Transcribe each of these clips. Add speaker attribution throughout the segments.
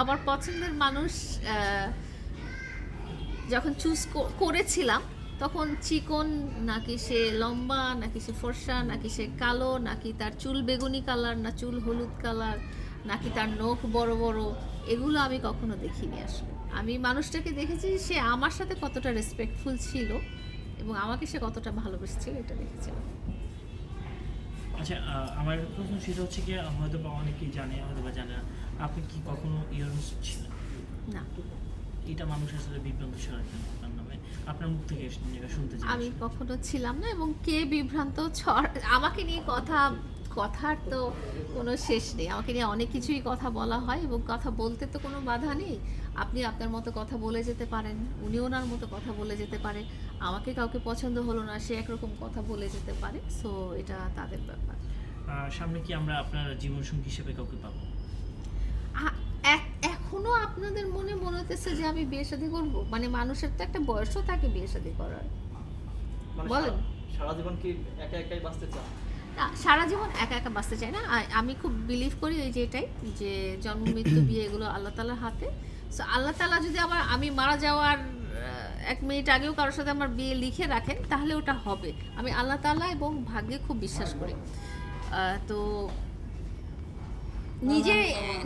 Speaker 1: আমার পছন্দের মানুষ যখন চুজ করেছিলাম, তখন চিকন, নাকি সে লম্বা, নাকি সে ফর্সা, নাকি সে কালো, নাকি তার চুল বেগুনি কালার, না চুল হলুদ কালার, নাকি তার নখ বড় বড়, এগুলো আমি কখনো দেখিনি আসলে। আমি মানুষটাকে দেখেছি, সে আমার সাথে কতটা রেসপেক্টফুল ছিল এবং আমাকে সে কতটা ভালোবেসেছিল, এটা দেখেছিলাম।
Speaker 2: আচ্ছা আমার প্রশ্ন সেটা হচ্ছে কি হয়তো বা অনেকেই জানে হয়তো বা জানে না। আপনি কি কখনো ইয়ারস ছিলেন?
Speaker 1: না।
Speaker 2: এটা মানুষ আসলে বিভ্রান্ত ছড়ায় আপনার নামে। আপনার মুখ থেকে শুন- শুনতে চাই
Speaker 1: আমি কখনো ছিলাম না এবং কে বিভ্রান্ত? ছড় আমাকে নিয়ে কথা কথার তো কোনো শেষ নেই। আমাকে নিয়ে অনেক কিছুই কথা বলা হয় এবং কথা বলতে তো কোনো বাধা নেই। আপনি আপনার মতো কথা বলে যেতে পারেন উনি ওনার মতো কথা বলে যেতে পারে। আমাকে কাউকে পছন্দ হলো না সে একরকম কথা বলে যেতে পারে। সো এটা তাদের ব্যাপার।
Speaker 2: সামনে কি আমরা আপনার জীবন সঙ্গী হিসেবে কাউকে পাবো?
Speaker 1: এখনও আপনাদের মনে মনে হতেছে যে আমি বিয়ে শাদী করব? মানে মানুষের তো একটা বয়সও থাকে বিয়ে শাদী করার।
Speaker 3: মানে
Speaker 1: বলেন।
Speaker 3: সারা- সারা জীবন কি একা একাই বাঁচতে চান?
Speaker 1: না, সারা জীবন একা একা বাঁচতে চাই না। আমি খুব বিলিভ করি এই যে এটাই যে জন্ম মৃত্যু বিয়ে এগুলো আল্লাহ তালার হাতে। সো আল্লাহ তালা যদি আমার আমি মারা যাওয়ার এক মিনিট আগেও কারোর সাথে আমার বিয়ে লিখে রাখেন তাহলে ওটা হবে। আমি আল্লাহ তালা এবং ভাগ্যে খুব বিশ্বাস করি। তো নিজের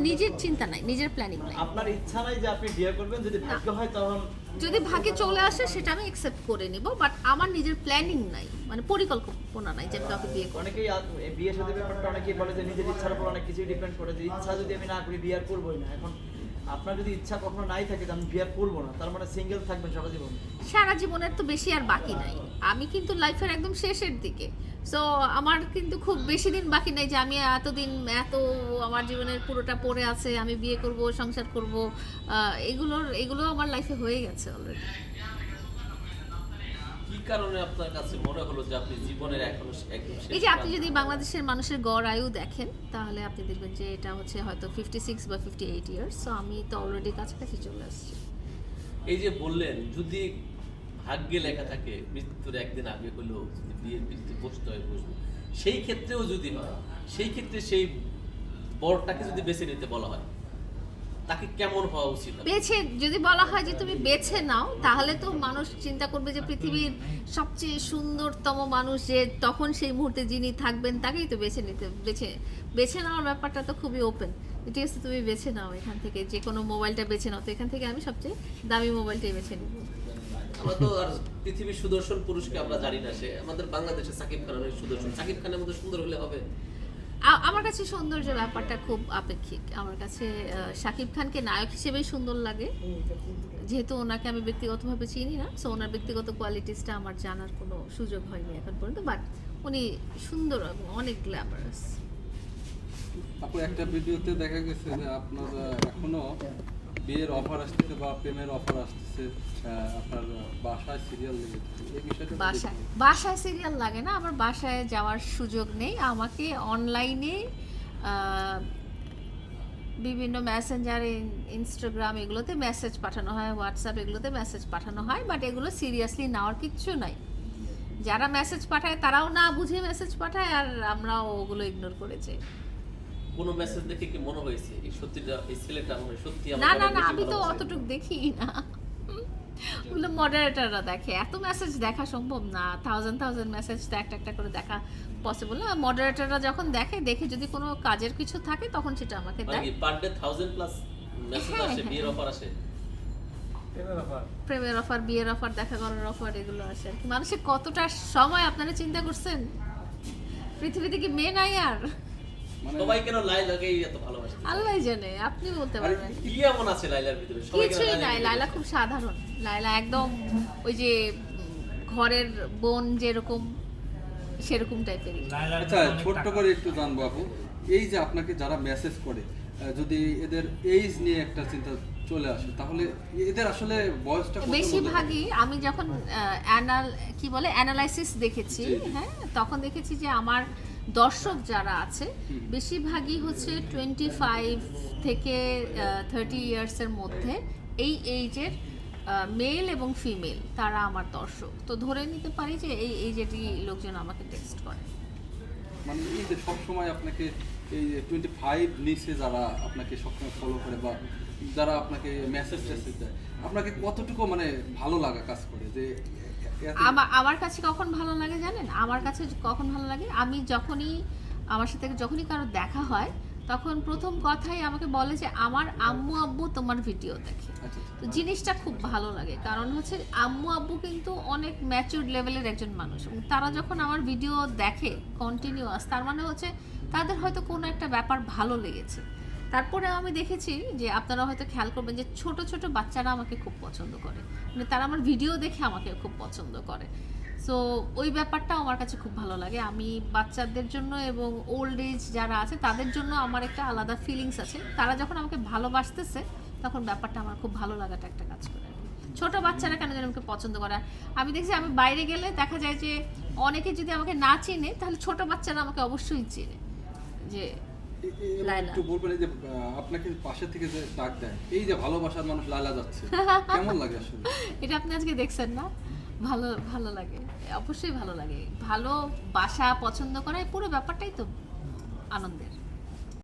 Speaker 1: নিজের চিন্তা নাই নিজের প্ল্যানিং নাই।
Speaker 3: আপনার ইচ্ছা নাই যে আপনি বিয়ে করবেন যদি ভাগ্য হয় তখন
Speaker 1: যদি ভাগ্যে চলে আসে, সেটা আমি একসেপ্ট করে নিব বাট আমার নিজের প্ল্যানিং নাই মানে পরিকল্পনা নাই যে আমি কাউকে বিয়ে করব।
Speaker 3: অনেকেই বিয়ের সাথে ব্যাপারটা অনেকেই বলে যে নিজের ইচ্ছার উপর অনেক কিছু ডিপেন্ড করে, যে ইচ্ছা যদি আমি না করি, বিয়ে করবই না। এখন আপনার যদি ইচ্ছা কখনো নাই থাকে আমি বিয়ে করব না। তার মানে সিঙ্গেল থাকবেন সারা জীবন।
Speaker 1: সারা জীবনের তো বেশি আর বাকি নাই। আমি কিন্তু লাইফের একদম শেষের দিকে। সো আমার কিন্তু খুব বেশি দিন বাকি নাই যে আমি এতদিন, এত আমার জীবনের পুরোটা পড়ে আছে, আমি বিয়ে করব, সংসার করব এগুলোর, এগুলো আমার লাইফে হয়ে গেছে অলরেডি
Speaker 4: কারণে আপনার কাছে মনে হলো যে আপনি জীবনের এখনও একদম
Speaker 1: এই যে আপনি যদি বাংলাদেশের মানুষের গড় আয়ু দেখেন তাহলে আপনি দেখবেন যে এটা হচ্ছে হয়তো ফিফটি সিক্স বা ফিফটি এইট ইয়ার্স সো আমি তো অলরেডি কাছাকাছি চলে আসছি।
Speaker 4: এই যে বললেন যদি ভাগ্যে লেখা থাকে মৃত্যুর একদিন আগে হলেও যদি বিয়ের পিড়িতে বসতে হয় বসবো। সেই ক্ষেত্রেও যদি হয় সেই ক্ষেত্রে সেই বরটাকে যদি বেছে নিতে বলা হয় তাকে কেমন হওয়া উচিত?
Speaker 1: বেছে যদি বলা হয় যে তুমি বেছে নাও তাহলে তো মানুষ চিন্তা করবে যে পৃথিবীর সবচেয়ে সুন্দরতম মানুষ যে তখন সেই মুহূর্তে যিনি থাকবেন তাকেই তো বেছে নিতে বেছে বেছে নেওয়ার ব্যাপারটা তো খুবই ওপেন ঠিক আছে তুমি বেছে নাও এখান থেকে যে কোনো মোবাইলটা বেছে নাও তো এখান থেকে আমি সবচেয়ে দামি মোবাইলটাই বেছে নিব।
Speaker 4: আমরা তো আর পৃথিবীর সুদর্শন পুরুষকে আমরা জানি না সে। আমাদের বাংলাদেশে সাকিব খান অনেক সুদর্শন। সাকিব খানের মতো সুন্দর হলে হবে?
Speaker 1: আমার কাছে সৌন্দর্য ব্যাপারটা খুব আপেক্ষিক। আমার কাছে শাকিব খানকে নায়ক হিসেবেই সুন্দর লাগে। যেহেতু ওনাকে আমি ব্যক্তিগতভাবে চিনি না সো ওনার ব্যক্তিগত কোয়ালিটিসটা আমার জানার কোনো সুযোগ হয়নি এখন পর্যন্ত বাট উনি সুন্দর এবং অনেক গ্ল্যামারাস
Speaker 5: আপু একটা ভিডিওতে দেখা গেছে যে আপনার এখনও বিয়ের অফার আসতেছে বা প্রেমের অফার আসতেছে আপনার বাসায় সিরিয়াল বিষয়টা
Speaker 1: বাসায়। বাসায় সিরিয়াল লাগে না, আমার বাসায় যাওয়ার সুযোগ নেই। আমাকে অনলাইনে বিভিন্ন মেসেঞ্জারে ইনস্টাগ্রাম এগুলোতে মেসেজ পাঠানো হয় হোয়াটসঅ্যাপ এগুলোতে মেসেজ পাঠানো হয় বাট এগুলো সিরিয়াসলি নেওয়ার কিচ্ছু নাই। যারা মেসেজ পাঠায়, তারাও না বুঝে মেসেজ পাঠায়, আর আমরাও ওগুলো ইগনোর করেছি
Speaker 4: কোনো মেসেজ দেখে কি মনে হয়েছে? এই সত্যিটা এই ছেলেটা মনে সত্যি
Speaker 1: না না না আমি তো অতটুক দেখি না। ওগুলো মডারেটাররা দেখে। এত মেসেজ দেখা সম্ভব না। থাউজেন্ড থাউজেন্ড মেসেজ তো একটা একটা করে দেখা পসিবল না। মডারেটাররা যখন দেখে দেখে যদি কোনো কাজের কিছু থাকে তখন সেটা আমাকে
Speaker 4: মানে
Speaker 1: দেয়।
Speaker 4: Per day thousand plus message
Speaker 1: হ্যাঁ,
Speaker 4: আসে
Speaker 1: হ্যাঁ,
Speaker 4: বিয়ের
Speaker 1: হ্যাঁ।
Speaker 4: অফার আসে?
Speaker 1: প্রেমের অফার বিয়ের অফার দেখা করার অফার এগুলো আসে মানুষের কতটা সময় আপনারা চিন্তা করছেন? পৃথিবীতে কি মেয়ে নাই আর?
Speaker 4: সবাই কেন লাইলাকেই এত ভালোবাসে?
Speaker 1: আল্লাহ জানে আপনি বলতে পারবেন।
Speaker 4: কি এমন আছে লাইলার ভিতরে?
Speaker 1: কিছুই নাই লাইলা খুব সাধারণ। লাইলা একদম ওই যে ঘরের বোন যেরকম সেরকম
Speaker 2: লায়লার
Speaker 5: আচ্ছা ছোট্ট করে একটু জানব আপু। এই যে আপনাকে যারা মেসেজ করে যদি এদের এইজ নিয়ে একটা চিন্তা চলে আসে তাহলে এদের আসলে বয়সটা
Speaker 1: বেশিরভাগই আমি যখন অ্যানাল কি বলে অ্যানালাইসিস দেখেছি। হ্যাঁ তখন দেখেছি যে আমার দর্শক যারা আছে বেশিরভাগই হচ্ছে টোয়েন্টি ফাইভ থেকে থার্টি ইয়ার্সের মধ্যে এই এইজের মেল এবং ফিমেল তারা আমার দর্শক। তো ধরে নিতে পারি যে এই এইজেরই লোকজন আমাকে টেক্সট করে।
Speaker 5: মানে এই যে সবসময় আপনাকে এই টোয়েন্টি ফাইভ নিচে যারা আপনাকে সবসময় ফলো করে বা যারা আপনাকে মেসেজ টেসেজ দেয় আপনাকে কতটুকু মানে ভালো লাগা কাজ করে? যে
Speaker 1: আমার আমার কাছে কখন ভালো লাগে জানেন? আমার কাছে কখন ভালো লাগে? আমি যখনই আমার সাথে যখনই কারও দেখা হয় তখন প্রথম কথাই আমাকে বলে যে আমার আম্মু আব্বু তোমার ভিডিও দেখে।
Speaker 5: আচ্ছা
Speaker 1: তো জিনিসটা খুব ভালো লাগে। কারণ হচ্ছে আম্মু আব্বু কিন্তু অনেক ম্যাচিউর লেভেলের একজন মানুষ। এবং তারা যখন আমার ভিডিও দেখে কন্টিনিউয়াস তার মানে হচ্ছে তাদের হয়তো কোনো একটা ব্যাপার ভালো লেগেছে। তারপরে আমি দেখেছি যে আপনারা হয়তো খেয়াল করবেন যে ছোট ছোট বাচ্চারা আমাকে খুব পছন্দ করে। মানে তারা আমার ভিডিও দেখে আমাকে খুব পছন্দ করে। সো ওই ব্যাপারটা আমার কাছে খুব ভালো লাগে। আমি বাচ্চাদের জন্য এবং ওল্ড এজ যারা আছে, তাদের জন্য আমার একটা আলাদা ফিলিংস আছে। তারা যখন আমাকে ভালোবাসতেছে, তখন ব্যাপারটা আমার খুব ভালো লাগাটা একটা কাজ করে ছোট বাচ্চারা কেন যেন আমাকে পছন্দ করে? আমি দেখছি আমি বাইরে গেলে দেখা যায় যে অনেকে যদি আমাকে না চিনে, তাহলে ছোট বাচ্চারা আমাকে অবশ্যই চিনে। যে লায়লা।
Speaker 5: একটু বলবেন এই যে আপনাকে পাশে থেকে যে ডাক দেয় এই যে ভালোবাসার মানুষ লালা যাচ্ছে কেমন লাগে আসলে?
Speaker 1: এটা আপনি আজকে দেখছেন না? ভালো ভালো লাগে অবশ্যই ভালো লাগে। ভালো বাসা পছন্দ করা এই পুরো ব্যাপারটাই তো আনন্দের।